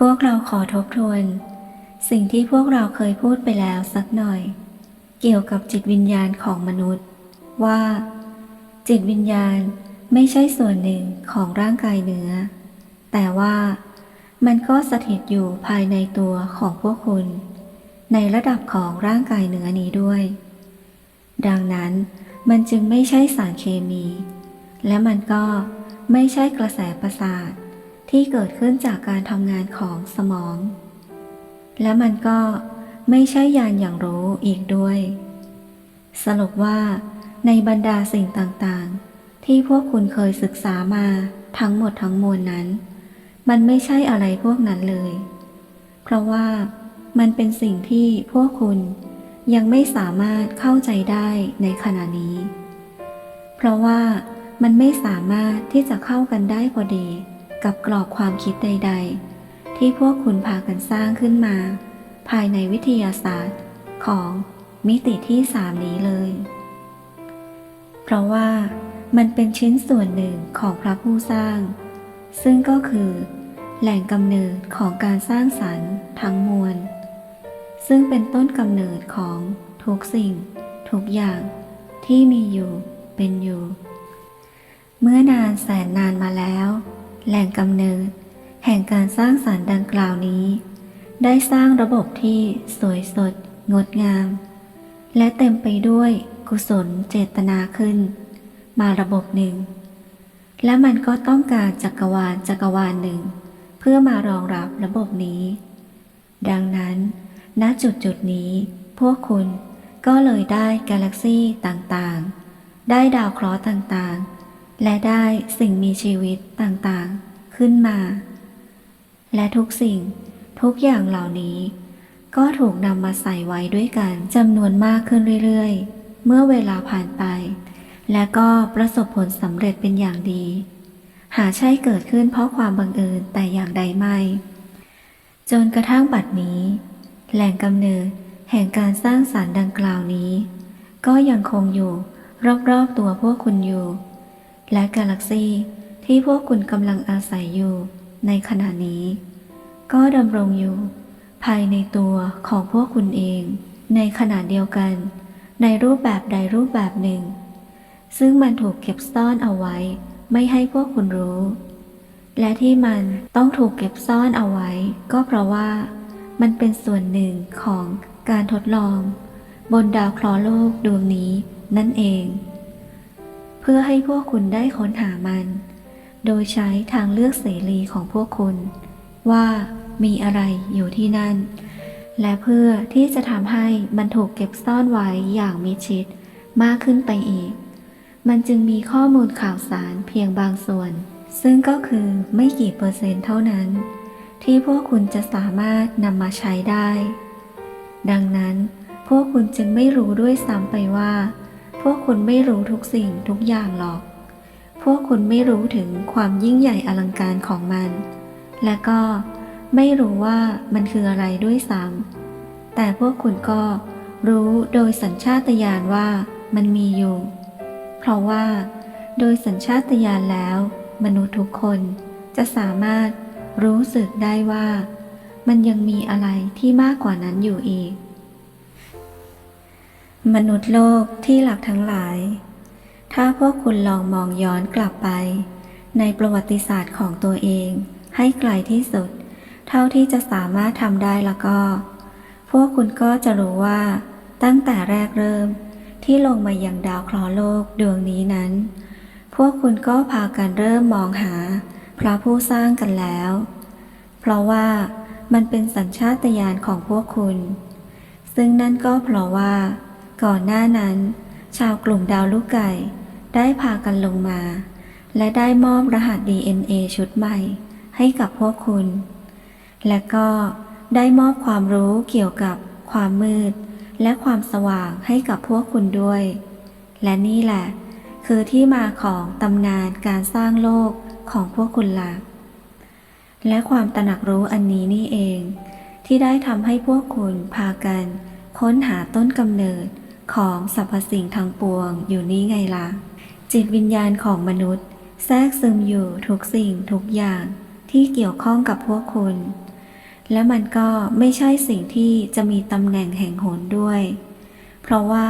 พวกเราขอทบทวน สิ่งที่พวกเราเคยพูดไปแล้วสักหน่อย เกี่ยวกับจิตวิญญาณของมนุษย์ ว่า จิตวิญญาณไม่ใช่ส่วนหนึ่งของร่างกายเนื้อ แต่ว่ามันก็สถิตอยู่ภายในตัวของพวกคุณ ในระดับของร่างกายเนื้อนี้ด้วย ดังนั้นมันจึงไม่ใช่สารเคมี และมันก็ไม่ใช่กระแสประสาท ที่เกิดขึ้นจากการทำงานของสมอง และมันก็ไม่ใช่ยานอย่างรู้อีกด้วย สรุปว่าในบรรดาสิ่งต่างๆ ที่พวกคุณเคยศึกษามาทั้งหมดทั้งมวลนั้น มันไม่ใช่อะไรพวกนั้นเลย เพราะว่ามันเป็นสิ่งที่พวกคุณยังไม่สามารถเข้าใจได้ในขณะนี้ เพราะว่ามันไม่สามารถที่จะเข้ากันได้พอดี กับกรอบความคิดใด ๆ ที่พวกคุณพากันสร้างขึ้นมา ภายในวิทยาศาสตร์ของมิติที่สามนี้เลย เพราะว่ามันเป็นชิ้นส่วนหนึ่งของพระผู้สร้าง ซึ่งก็คือ แหล่งกำเนิดของการสร้างสรรค์ทั้งมวล ซึ่งเป็นต้นกำเนิดของทุกสิ่ง ทุกอย่างที่มีอยู่เป็นอยู่ เมื่อนานแสนนานมาแล้ว แหล่งกำเนิด แห่งการสร้างสรรค์ดังกล่าวนี้ ได้สร้างระบบที่สวยสด งดงาม และเต็มไปด้วยกุศลเจตนาขึ้น มาระบบหนึ่ง และมันก็ต้องการจักรวาลจักรวาลหนึ่ง เพื่อมารองรับระบบนี้ ดังนั้น ณจุดจุดนี้ พวกคุณก็เลยได้กาแล็กซี่ต่างๆ ได้ดาวเคราะห์ต่างๆ และได้สิ่งมีชีวิตต่างๆขึ้นมา และทุกสิ่งทุกอย่างเหล่านี้ ก็ถูกนำมาใส่ไว้ด้วยกันจำนวนมากขึ้นเรื่อยๆ เมื่อเวลาผ่านไป และก็ประสบผลสำเร็จเป็นอย่างดี หาใช่เกิดขึ้นเพราะความบังเอิญแต่อย่างใดไม่ จนกระทั่งบัดนี้ แหล่งกำเนิดแห่งการสร้างสารรค์ดังกล่าวนี้ ก็ยังคงอยู่รอบๆตัวพวกคุณอยู่ และกาแล็กซีที่พวกคุณกำลังอาศัยอยู่ในขณะนี้ ก็ดำรงอยู่ ภายในตัวของพวกคุณเอง ในขณะเดียวกัน ในรูปแบบใดรูปแบบหนึ่ง ซึ่งมันถูกเก็บซ่อนเอาไว้ ไม่ให้พวกคุณรู้ และที่มันต้องถูกเก็บซ่อนเอาไว้ ก็เพราะว่ามันเป็นส่วนหนึ่งของการทดลอง บนดาวเคราะห์โลกดวงนี้นั่นเอง พื่อให้พวกคุณได้ค้นหามัน โดยใช้ทางเลือกเสรีของพวกคุณ ว่ามีอะไรอยู่ที่นั่น และเพื่อที่จะทำให้มันถูกเก็บซ่อนไว้อย่างมิชิดมากขึ้นไปอีก มันจึงมีข้อมูลข่าวสารเพียงบางส่วน ซึ่งก็คือไม่กี่เปอร์เซ็นต์เท่านั้น ที่พวกคุณจะสามารถนำมาใช้ได้ ดังนั้น พวกคุณจึงไม่รู้ด้วยซ้ำไปว่า พวกคุณไม่รู้ทุกสิ่งทุกอย่างหรอก พวกคุณไม่รู้ถึงความยิ่งใหญ่อลังการของมัน และก็ไม่รู้ว่ามันคืออะไรด้วยซ้ำแต่พวกคุณก็รู้โดยสัญชาตญาณว่ามันมีอยู่ เพราะว่า โดยสัญชาตญาณแล้ว มนุษย์ทุกคนจะสามารถรู้สึกได้ว่า มันยังมีอะไรที่มากกว่านั้นอยู่อีก มนุษย์โลกที่หลักทั้งหลาย ถ้าพวกคุณลองมองย้อนกลับไป ในประวัติศาสตร์ของตัวเอง ให้ไกลที่สุด เท่าที่จะสามารถทำได้แล้วก็ พวกคุณก็จะรู้ว่า ตั้งแต่แรกเริ่ม ที่ลงมายังดาวเคราะห์โลกดวงนี้นั้น พวกคุณก็พากันเริ่มมองหา พระผู้สร้างกันแล้ว เพราะว่ามันเป็นสัญชาตญาณของพวกคุณ ซึ่งนั่นก็เพราะว่า ก่อนหน้านั้น ชาวกลุ่มดาวลูกไก่ ได้พากันลงมา และได้มอบรหัส DNA ชุดใหม่ ให้กับพวกคุณ และก็ได้มอบความรู้เกี่ยวกับความมืด และความสว่างให้กับพวกคุณด้วย และนี่แหละ คือที่มาของตำนานการสร้างโลกของพวกคุณล่ะและความตระหนักรู้อันนี้นี่เอง ที่ได้ทำให้พวกคุณพากัน ค้นหาต้นกำเนิด ของสรรพสิ่งทั้งปวงอยู่นี้ไงล่ะ จิตวิญญาณของมนุษย์ แทรกซึมอยู่ทุกสิ่งทุกอย่างที่เกี่ยวข้องกับพวกคุณ และมันก็ไม่ใช่สิ่งที่จะมีตำแหน่งแห่งหนด้วย เพราะว่า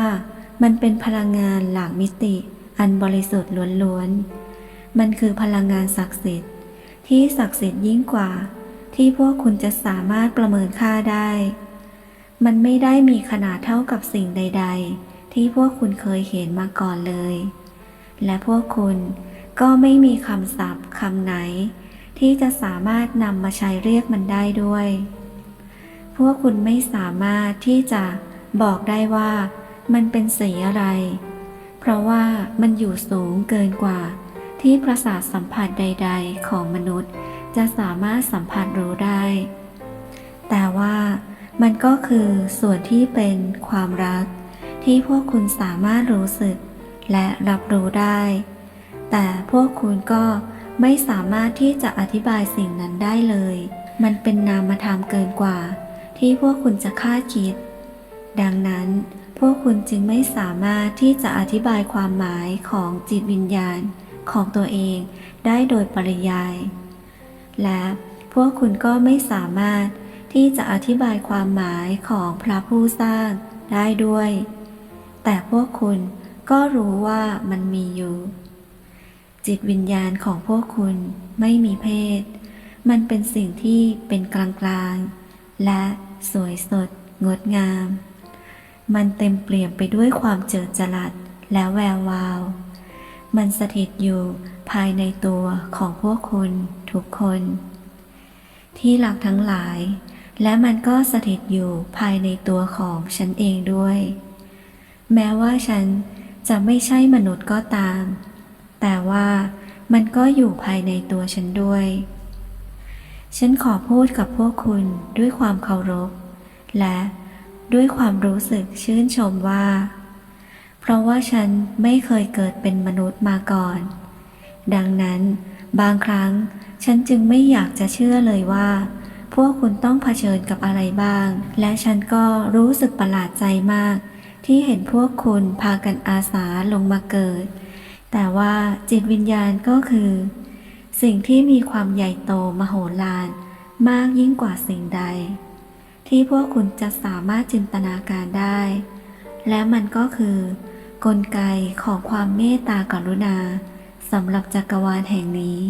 มันเป็นพลังงานหลากมิติอันบริสุทธิ์ล้วนๆ มันคือพลังงานศักดิ์สิทธิ์ ที่ศักดิ์สิทธิ์ยิ่งกว่า ที่พวกคุณจะสามารถประเมินค่าได้ มันไม่ได้มีขนาดเท่ากับสิ่งใด ๆ ที่พวกคุณเคยเห็นมาก่อนเลย และพวกคุณก็ไม่มีคำศัพท์คำไหน ที่จะสามารถนำมาใช้เรียกมันได้ด้วย พวกคุณไม่สามารถที่จะบอกได้ว่ามันเป็นสีอะไร เพราะว่ามันอยู่สูงเกินกว่า ที่ประสาทสัมผัสใด ๆ ของมนุษย์ จะสามารถสัมผัสรู้ได้ แต่ว่า มันก็คือส่วนที่เป็นความรัก ที่พวกคุณสามารถรู้สึกและรับรู้ได้ แต่พวกคุณก็ไม่สามารถที่จะอธิบายสิ่งนั้นได้เลย มันเป็นนามธรรมเกินกว่า ที่พวกคุณจะคาดคิด ดังนั้น พวกคุณจึงไม่สามารถที่จะอธิบายความหมายของจิตวิญญาณของตัวเองได้โดยปริยาย และพวกคุณก็ไม่สามารถ ที่จะอธิบายความหมายของพระผู้สร้างได้ด้วย แต่พวกคุณก็รู้ว่ามันมีอยู่ จิตวิญญาณของพวกคุณไม่มีเพศ มันเป็นสิ่งที่เป็นกลางๆ และสวยสดงดงาม มันเต็มเปี่ยมไปด้วยความเจิดจรัสและแวววาว มันสถิตอยู่ภายในตัวของพวกคุณทุกคน ที่หลักทั้งหลาย และมันก็สถิตอยู่ภายในตัวของฉันเองด้วย แม้ว่าฉันจะไม่ใช่มนุษย์ก็ตาม แต่ว่ามันก็อยู่ภายในตัวฉันด้วย ฉันขอพูดกับพวกคุณด้วยความเคารพ และด้วยความรู้สึกชื่นชมว่า เพราะว่าฉันไม่เคยเกิดเป็นมนุษย์มาก่อน ดังนั้นบางครั้งฉันจึงไม่อยากจะเชื่อเลยว่า พวกคุณต้องเผชิญกับอะไรบ้าง และฉันก็รู้สึกประหลาดใจมาก ที่เห็นพวกคุณพากันอาสาลงมาเกิด แต่ว่าจิตวิญญาณก็คือ สิ่งที่มีความใหญ่โตมโหฬารมากยิ่งกว่าสิ่งใด ที่พวกคุณจะสามารถจินตนาการได้ และมันก็คือ กลไกของความเมตตากรุณาสำหรับจักรวาลแห่งนี้